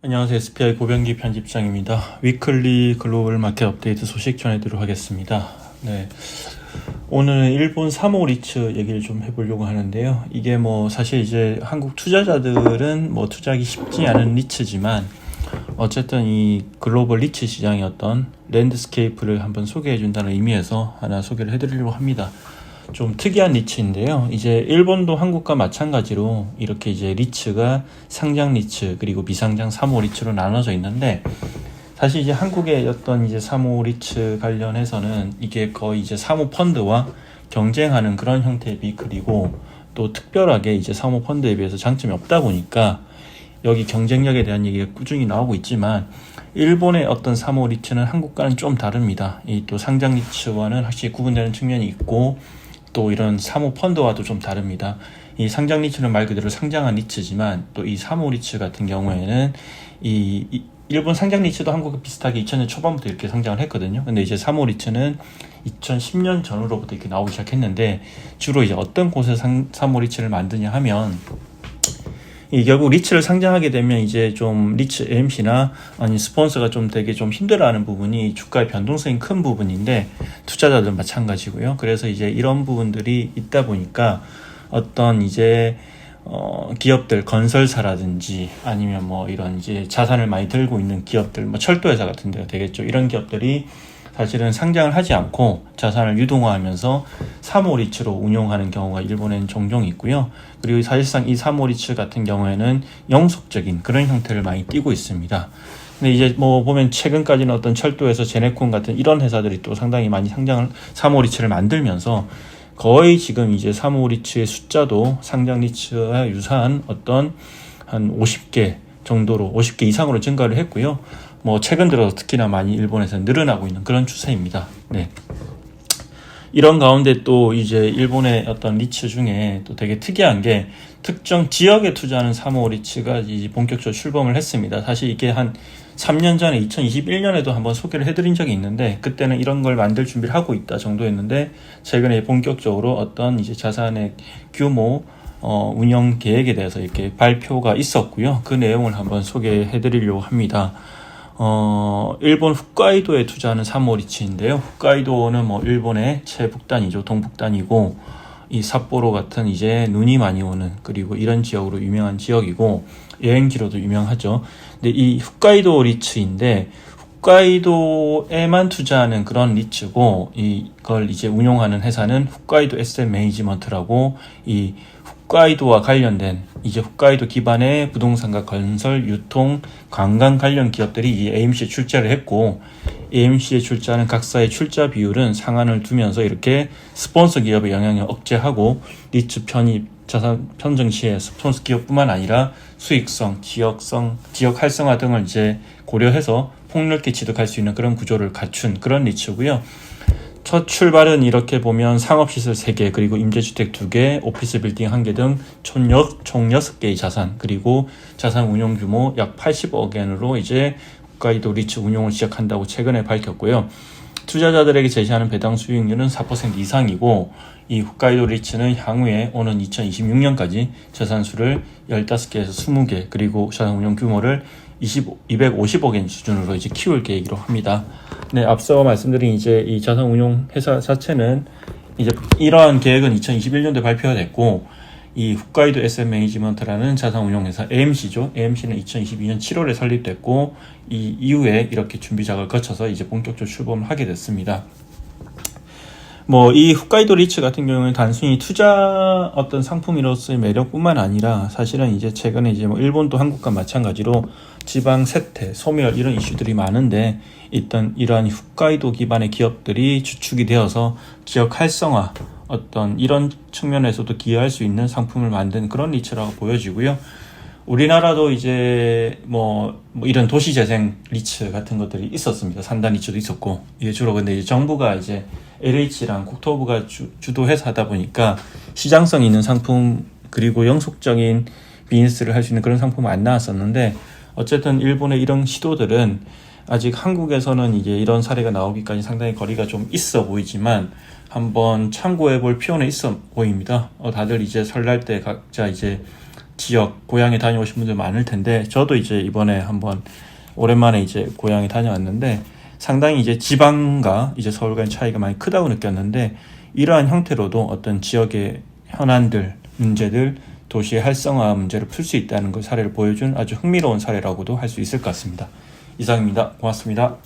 안녕하세요. SPI 고병기 편집장입니다. 위클리 글로벌 마켓 업데이트 소식 전해드리도록 하겠습니다. 네. 오늘은 일본 3호 리츠 얘기를 좀 해보려고 하는데요. 이게 뭐 사실 이제 한국 투자자들은 뭐 투자하기 쉽지 않은 리츠지만 어쨌든 이 글로벌 리츠 시장의 어떤 랜드스케이프를 한번 소개해 준다는 의미에서 하나 소개를 해드리려고 합니다. 좀 특이한 리츠인데요. 이제 일본도 한국과 마찬가지로 이렇게 이제 리츠가 상장 리츠 그리고 미상장 3호 리츠로 나눠져 있는데 사실 이제 한국의 어떤 이제 3호 리츠 관련해서는 이게 거의 이제 사모 펀드와 경쟁하는 그런 형태의 비클이고 또 특별하게 이제 사모 펀드에 비해서 장점이 없다 보니까 여기 경쟁력에 대한 얘기가 꾸준히 나오고 있지만 일본의 어떤 3호 리츠는 한국과는 좀 다릅니다. 이 또 상장 리츠와는 확실히 구분되는 측면이 있고 또 이런 사모 펀드와도 좀 다릅니다. 이 상장 리츠는 말 그대로 상장한 리츠지만 또 이 사모 리츠 같은 경우에는 이, 이 일본 상장 리츠도 한국과 비슷하게 2000년 초반부터 이렇게 상장을 했거든요. 근데 이제 사모 리츠는 2010년 전후로부터 이렇게 나오기 시작했는데 주로 이제 어떤 곳에서 상, 사모 리츠를 만드냐 하면 이 결국 리츠를 상장하게 되면 이제 좀 리츠 AMC나 아니 스폰서가 좀 되게 좀 힘들어하는 부분이 주가의 변동성이 큰 부분인데 투자자들 마찬가지고요. 그래서 이제 이런 부분들이 있다 보니까 어떤 이제 어, 기업들 건설사라든지 아니면 뭐 이런 이제 자산을 많이 들고 있는 기업들 뭐 철도회사 같은 데가 되겠죠. 이런 기업들이 사실은 상장을 하지 않고 자산을 유동화하면서 사모리츠로 운용하는 경우가 일본에는 종종 있고요. 그리고 사실상 이 사모리츠 같은 경우에는 영속적인 그런 형태를 많이 띠고 있습니다. 근데 이제 뭐 보면 최근까지는 어떤 철도에서 제네콘 같은 이런 회사들이 또 상당히 많이 상장을 사모리츠를 만들면서 거의 지금 이제 사모리츠의 숫자도 상장 리츠와 유사한 어떤 한 50개 정도로 50개 이상으로 증가를 했고요. 뭐 최근 들어서 특히나 많이 일본에서 늘어나고 있는 그런 추세입니다. 네. 이런 가운데 또 이제 일본의 어떤 리츠 중에 또 되게 특이한 게 특정 지역에 투자하는 3호 리츠가 이제 본격적으로 출범을 했습니다. 사실 이게 한 3년 전에 2021년에도 한번 소개를 해드린 적이 있는데 그때는 이런 걸 만들 준비를 하고 있다 정도였는데 최근에 본격적으로 어떤 이제 자산의 규모 어, 운영 계획에 대해서 이렇게 발표가 있었고요. 그 내용을 한번 소개해 드리려고 합니다. 어, 일본 홋카이도에 투자하는 사모리치인데요. 홋카이도는 뭐 일본의 최북단이죠. 동북단이고 이 삿포로 같은 이제 눈이 많이 오는 그리고 이런 지역으로 유명한 지역이고 여행지로도 유명하죠. 근데 이 홋카이도 리츠인데 홋카이도에만 투자하는 그런 리츠고 이걸 이제 운용하는 회사는 홋카이도 SM 매니지먼트라고 이 홋카이도와 관련된 이제 홋카이도 기반의 부동산과 건설, 유통, 관광 관련 기업들이 이 AMC에 출자를 했고 AMC에 출자하는 각사의 출자 비율은 상한을 두면서 이렇게 스폰서 기업의 영향을 억제하고 리츠 편입, 자산 편정 시에 스폰서 기업뿐만 아니라 수익성, 지역성, 지역 활성화 등을 이제 고려해서 폭넓게 지득할 수 있는 그런 구조를 갖춘 그런 리츠고요. 첫 출발은 이렇게 보면 상업시설 3개, 그리고 임대주택 2개, 오피스 빌딩 1개 등 총 6개의 자산, 그리고 자산 운용 규모 약 80억 엔으로 이제 홋카이도 리츠 운용을 시작한다고 최근에 밝혔고요. 투자자들에게 제시하는 배당 수익률은 4% 이상이고 이 홋카이도 리츠는 향후에 오는 2026년까지 자산수를 15개에서 20개 그리고 자산 운용 규모를 20, 250억 엔 수준으로 이제 키울 계획으로 합니다. 네, 앞서 말씀드린 이제 이 자산 운용 회사 자체는 이제 이러한 계획은 2021년도에 발표가 됐고 이 홋카이도 SM 매니지먼트라는 자산 운용 회사 AMC죠. AMC는 2022년 7월에 설립됐고 이 이후에 이렇게 준비작을 거쳐서 이제 본격적으로 출범을 하게 됐습니다. 뭐 이 홋카이도 리츠 같은 경우는 단순히 투자 어떤 상품으로서의 매력뿐만 아니라 사실은 이제 최근에 이제 뭐 일본도 한국과 마찬가지로 지방 세태, 소멸 이런 이슈들이 많은데 일단 이러한 홋카이도 기반의 기업들이 주축이 되어서 지역 활성화 어떤 이런 측면에서도 기여할 수 있는 상품을 만든 그런 리츠라고 보여지고요. 우리나라도 이제 뭐, 뭐 이런 도시재생 리츠 같은 것들이 있었습니다. 산단 리츠도 있었고 이게 주로 근데 이제 정부가 이제 LH랑 국토부가 주, 주도 회사다 보니까 시장성 있는 상품 그리고 영속적인 비즈니스를 할 수 있는 그런 상품은 안 나왔었는데 어쨌든 일본의 이런 시도들은 아직 한국에서는 이제 이런 사례가 나오기까지 상당히 거리가 좀 있어 보이지만 한번 참고해 볼 필요는 있어 보입니다. 어, 다들 이제 설날 때 각자 이제 지역 고향에 다녀오신 분들 많을 텐데 저도 이제 이번에 한번 오랜만에 이제 고향에 다녀왔는데 상당히 이제 지방과 이제 서울 간의 차이가 많이 크다고 느꼈는데 이러한 형태로도 어떤 지역의 현안들, 문제들, 도시의 활성화 문제를 풀 수 있다는 그 사례를 보여준 아주 흥미로운 사례라고도 할 수 있을 것 같습니다. 이상입니다. 고맙습니다.